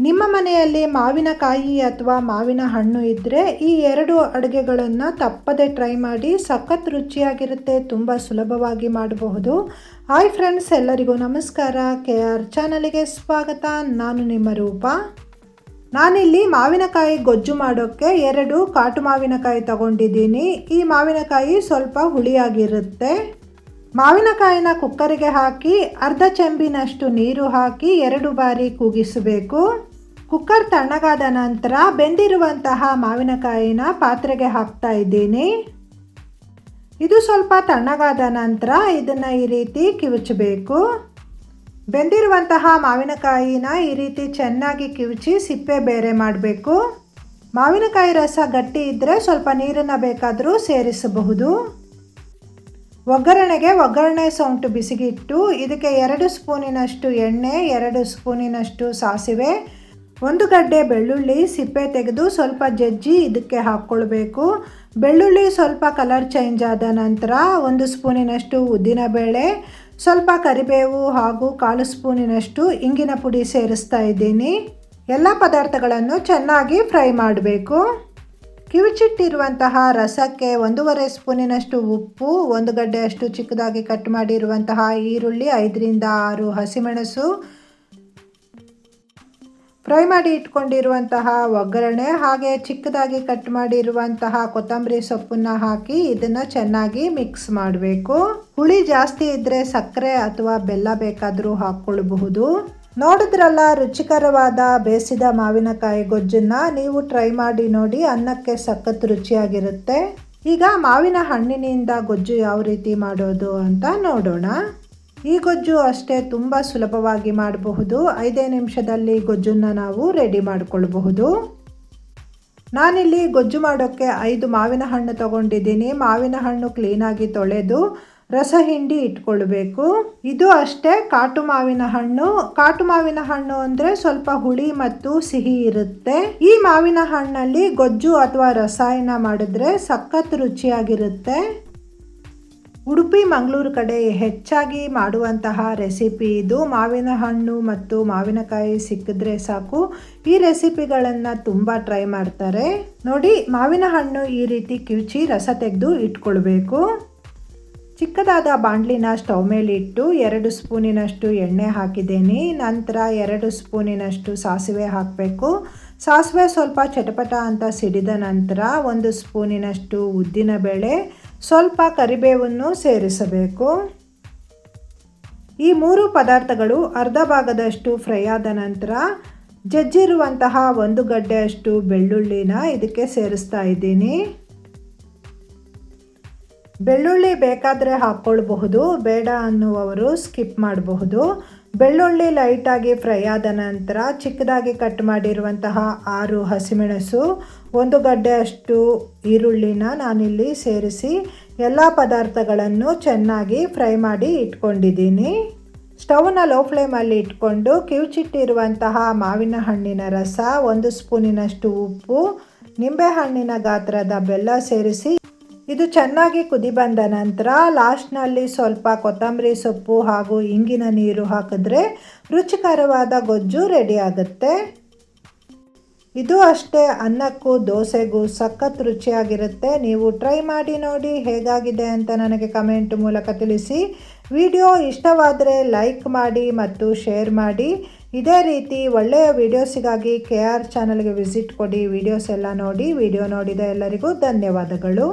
ನಿಮ್ಮ ಮನೆಯಲ್ಲಿ ಮಾವಿನಕಾಯಿ ಅಥವಾ ಮಾವಿನ ಹಣ್ಣು ಇದ್ದರೆ ಈ ಎರಡು ಅಡುಗೆಗಳನ್ನು ತಪ್ಪದೆ ಟ್ರೈ ಮಾಡಿ ಸಖತ್ ರುಚಿಯಾಗಿರುತ್ತೆ, ತುಂಬ ಸುಲಭವಾಗಿ ಮಾಡಬಹುದು. ಹಾಯ್ ಫ್ರೆಂಡ್ಸ್ ಎಲ್ಲರಿಗೂ ನಮಸ್ಕಾರ. ಕೆ ಆರ್ ಚಾನಲಿಗೆ ಸ್ವಾಗತ. ನಾನು ನಿಮ್ಮ ರೂಪ. ನಾನಿಲ್ಲಿ ಮಾವಿನಕಾಯಿ ಗೊಜ್ಜು ಮಾಡೋಕ್ಕೆ ಎರಡು ಕಾಟು ಮಾವಿನಕಾಯಿ ತಗೊಂಡಿದ್ದೀನಿ. ಈ ಮಾವಿನಕಾಯಿ ಸ್ವಲ್ಪ ಹುಳಿಯಾಗಿರುತ್ತೆ. ಮಾವಿನಕಾಯಿನ ಕುಕ್ಕರಿಗೆ ಹಾಕಿ ಅರ್ಧ ಚೆಂಬಿನಷ್ಟು ನೀರು ಹಾಕಿ ಎರಡು ಬಾರಿ ಕೂಗಿಸಬೇಕು. ಕುಕ್ಕರ್ ತಣ್ಣಗಾದ ನಂತರ ಬೆಂದಿರುವಂತಹ ಮಾವಿನಕಾಯಿನ ಪಾತ್ರೆಗೆ ಹಾಕ್ತಾ ಇದ್ದೀನಿ. ಇದು ಸ್ವಲ್ಪ ತಣ್ಣಗಾದ ನಂತರ ಇದನ್ನು ಈ ರೀತಿ ಕಿವುಚಬೇಕು. ಬೆಂದಿರುವಂತಹ ಮಾವಿನಕಾಯಿನ ಈ ರೀತಿ ಚೆನ್ನಾಗಿ ಕಿವುಚಿ ಸಿಪ್ಪೆ ಬೇರೆ ಮಾಡಬೇಕು. ಮಾವಿನಕಾಯಿ ರಸ ಗಟ್ಟಿ ಇದ್ದರೆ ಸ್ವಲ್ಪ ನೀರನ್ನು ಬೇಕಾದರೂ ಸೇರಿಸಬಹುದು. ಒಗ್ಗರಣೆಗೆ ಒಗ್ಗರಣೆ ಸೌಂಟು ಬಿಸಿಗಿಟ್ಟು, ಇದಕ್ಕೆ ಎರಡು ಸ್ಪೂನಿನಷ್ಟು ಎಣ್ಣೆ, ಎರಡು ಸ್ಪೂನಿನಷ್ಟು ಸಾಸಿವೆ, ಒಂದು ಗಡ್ಡೆ ಬೆಳ್ಳುಳ್ಳಿ, ಸಿಪ್ಪೆ ತೆಗೆದು ಸ್ವಲ್ಪ ಜಜ್ಜಿ ಇದಕ್ಕೆ ಹಾಕ್ಕೊಳ್ಬೇಕು. ಬೆಳ್ಳುಳ್ಳಿ ಸ್ವಲ್ಪ ಕಲರ್ ಚೇಂಜ್ ಆದ ನಂತರ ಒಂದು ಸ್ಪೂನಿನಷ್ಟು ಉದ್ದಿನಬೇಳೆ, ಸ್ವಲ್ಪ ಕರಿಬೇವು ಹಾಗೂ ಕಾಲು ಸ್ಪೂನಿನಷ್ಟು ಇಂಗಿನ ಪುಡಿ ಸೇರಿಸ್ತಾ ಇದ್ದೀನಿ. ಎಲ್ಲ ಪದಾರ್ಥಗಳನ್ನು ಚೆನ್ನಾಗಿ ಫ್ರೈ ಮಾಡಬೇಕು. ಕಿವುಚಿಟ್ಟಿರುವಂತಹ ರಸಕ್ಕೆ ಒಂದೂವರೆ ಸ್ಪೂನಿನಷ್ಟು ಉಪ್ಪು, ಒಂದು ಗಡ್ಡೆಯಷ್ಟು ಚಿಕ್ಕದಾಗಿ ಕಟ್ ಮಾಡಿರುವಂತಹ ಈರುಳ್ಳಿ, ಐದರಿಂದ ಆರು ಹಸಿಮೆಣಸು, ಫ್ರೈ ಮಾಡಿ ಇಟ್ಕೊಂಡಿರುವಂತಹ ಒಗ್ಗರಣೆ, ಹಾಗೆ ಚಿಕ್ಕದಾಗಿ ಕಟ್ ಮಾಡಿರುವಂತಹ ಕೊತ್ತಂಬರಿ ಸೊಪ್ಪನ್ನು ಹಾಕಿ ಇದನ್ನು ಚೆನ್ನಾಗಿ ಮಿಕ್ಸ್ ಮಾಡಬೇಕು. ಹುಳಿ ಜಾಸ್ತಿ ಇದ್ದರೆ ಸಕ್ಕರೆ ಅಥವಾ ಬೆಲ್ಲ ಬೇಕಾದರೂ ಹಾಕ್ಕೊಳ್ಬಹುದು. ನೋಡಿದ್ರಲ್ಲ, ರುಚಿಕರವಾದ ಬೇಯಿಸಿದ ಮಾವಿನಕಾಯಿ ಗೊಜ್ಜನ್ನು ನೀವು ಟ್ರೈ ಮಾಡಿ ನೋಡಿ ಅನ್ನಕ್ಕೆ ಸಖತ್ ರುಚಿಯಾಗಿರುತ್ತೆ. ಈಗ ಮಾವಿನ ಹಣ್ಣಿನಿಂದ ಗೊಜ್ಜು ಯಾವ ರೀತಿ ಮಾಡೋದು ಅಂತ ನೋಡೋಣ. ಈ ಗೊಜ್ಜು ಅಷ್ಟೇ ತುಂಬ ಸುಲಭವಾಗಿ ಮಾಡಬಹುದು. ಐದೇ ನಿಮಿಷದಲ್ಲಿ ಗೊಜ್ಜನ್ನು ನಾವು ರೆಡಿ ಮಾಡಿಕೊಳ್ಬಹುದು. ನಾನಿಲ್ಲಿ ಗೊಜ್ಜು ಮಾಡೋಕ್ಕೆ ಐದು ಮಾವಿನ ಹಣ್ಣು ತಗೊಂಡಿದ್ದೀನಿ. ಮಾವಿನ ಹಣ್ಣು ಕ್ಲೀನಾಗಿ ತೊಳೆದು ರಸ ಹಿಂಡಿ ಇಟ್ಕೊಳ್ಬೇಕು. ಇದು ಅಷ್ಟೇ, ಕಾಟು ಮಾವಿನ ಹಣ್ಣು. ಕಾಟು ಮಾವಿನ ಹಣ್ಣು ಅಂದರೆ ಸ್ವಲ್ಪ ಹುಳಿ ಮತ್ತು ಸಿಹಿ ಇರುತ್ತೆ. ಈ ಮಾವಿನ ಹಣ್ಣಲ್ಲಿ ಗೊಜ್ಜು ಅಥವಾ ರಸಾಯನ ಮಾಡಿದ್ರೆ ಸಖತ್ ರುಚಿಯಾಗಿರುತ್ತೆ. ಉಡುಪಿ, ಮಂಗಳೂರು ಕಡೆ ಹೆಚ್ಚಾಗಿ ಮಾಡುವಂತಹ ರೆಸಿಪಿ ಇದು. ಮಾವಿನ ಹಣ್ಣು ಮತ್ತು ಮಾವಿನಕಾಯಿ ಸಿಕ್ಕಿದ್ರೆ ಸಾಕು. ಈ ರೆಸಿಪಿಗಳನ್ನು ತುಂಬ ಟ್ರೈ ಮಾಡ್ತಾರೆ. ನೋಡಿ, ಮಾವಿನ ಹಣ್ಣು ಈ ರೀತಿ ಕಿವುಚಿ ರಸ ತೆಗೆದು ಇಟ್ಕೊಳ್ಬೇಕು. ಚಿಕ್ಕದಾದ ಬಾಣಲಿನ ಸ್ಟವ್ ಮೇಲೆ ಇಟ್ಟು ಎರಡು ಸ್ಪೂನಿನಷ್ಟು ಎಣ್ಣೆ ಹಾಕಿದ್ದೀನಿ. ನಂತರ ಎರಡು ಸ್ಪೂನಿನಷ್ಟು ಸಾಸಿವೆ ಹಾಕಬೇಕು. ಸಾಸಿವೆ ಸ್ವಲ್ಪ ಚಟಪಟ ಅಂತ ಸಿಡಿದ ನಂತರ ಒಂದು ಸ್ಪೂನಿನಷ್ಟು ಉದ್ದಿನಬೇಳೆ ಸ್ವಲ್ಪ ಕರಿಬೇವನ್ನು ಸೇರಿಸಬೇಕು. ಈ ಮೂರು ಪದಾರ್ಥಗಳು ಅರ್ಧ ಭಾಗದಷ್ಟು ಫ್ರೈ ಆದ ನಂತರ ಜಜ್ಜಿರುವಂತಹ ಒಂದು ಗಡ್ಡೆಯಷ್ಟು ಬೆಳ್ಳುಳ್ಳಿನ ಇದಕ್ಕೆ ಸೇರಿಸ್ತಾ ಇದ್ದೀನಿ. ಬೆಳ್ಳುಳ್ಳಿ ಬೇಕಾದರೆ ಹಾಕ್ಕೊಳ್ಬಹುದು, ಬೇಡ ಅನ್ನುವವರು ಸ್ಕಿಪ್ ಮಾಡಬಹುದು. ಬೆಳ್ಳುಳ್ಳಿ ಲೈಟಾಗಿ ಫ್ರೈ ಆದ ನಂತರ ಚಿಕ್ಕದಾಗಿ ಕಟ್ ಮಾಡಿರುವಂತಹ ಆರು ಹಸಿಮೆಣಸು, ಒಂದು ಗಡ್ಡೆಯಷ್ಟು ಈರುಳ್ಳಿನ ನಾನಿಲ್ಲಿ ಸೇರಿಸಿ ಎಲ್ಲ ಪದಾರ್ಥಗಳನ್ನು ಚೆನ್ನಾಗಿ ಫ್ರೈ ಮಾಡಿ ಇಟ್ಕೊಂಡಿದ್ದೀನಿ. ಸ್ಟವ್ನ ಲೋ ಫ್ಲೇಮಲ್ಲಿ ಇಟ್ಕೊಂಡು ಕಿವುಚಿಟ್ಟಿರುವಂತಹ ಮಾವಿನ ಹಣ್ಣಿನ ರಸ, ಒಂದು ಸ್ಪೂನಿನಷ್ಟು ಉಪ್ಪು ನಿಂಬೆಹಣ್ಣಿನ ಗಾತ್ರದ ಬೆಲ್ಲ ಸೇರಿಸಿ ಇದು ಚೆನ್ನಾಗಿ ಕುದಿ ಬಂದ ನಂತರ ಲಾಸ್ಟ್ನಲ್ಲಿ ಸ್ವಲ್ಪ ಕೊತ್ತಂಬರಿ ಸೊಪ್ಪು ಹಾಗೂ ಇಂಗಿನ ನೀರು ಹಾಕಿದ್ರೆ ರುಚಿಕರವಾದ ಗೊಜ್ಜು ರೆಡಿ ಆಗುತ್ತೆ. ಇದು ಅಷ್ಟೇ ಅನ್ನಕ್ಕೂ ದೋಸೆಗೂ ಸಖತ್ ರುಚಿಯಾಗಿರುತ್ತೆ. ನೀವು ಟ್ರೈ ಮಾಡಿ ನೋಡಿ ಹೇಗಾಗಿದೆ ಅಂತ ನನಗೆ ಕಮೆಂಟ್ ಮೂಲಕ ತಿಳಿಸಿ. ವಿಡಿಯೋ ಇಷ್ಟವಾದರೆ ಲೈಕ್ ಮಾಡಿ ಮತ್ತು ಶೇರ್ ಮಾಡಿ. ಇದೇ ರೀತಿ ಒಳ್ಳೆಯ ವಿಡಿಯೋಸಿಗಾಗಿ ಕೆ ಆರ್ ಚಾನಲ್ಗೆ ವಿಸಿಟ್ ಕೊಡಿ. ವಿಡಿಯೋಸ್ ಎಲ್ಲ ನೋಡಿ, ವಿಡಿಯೋ ನೋಡಿದ ಎಲ್ಲರಿಗೂ ಧನ್ಯವಾದಗಳು.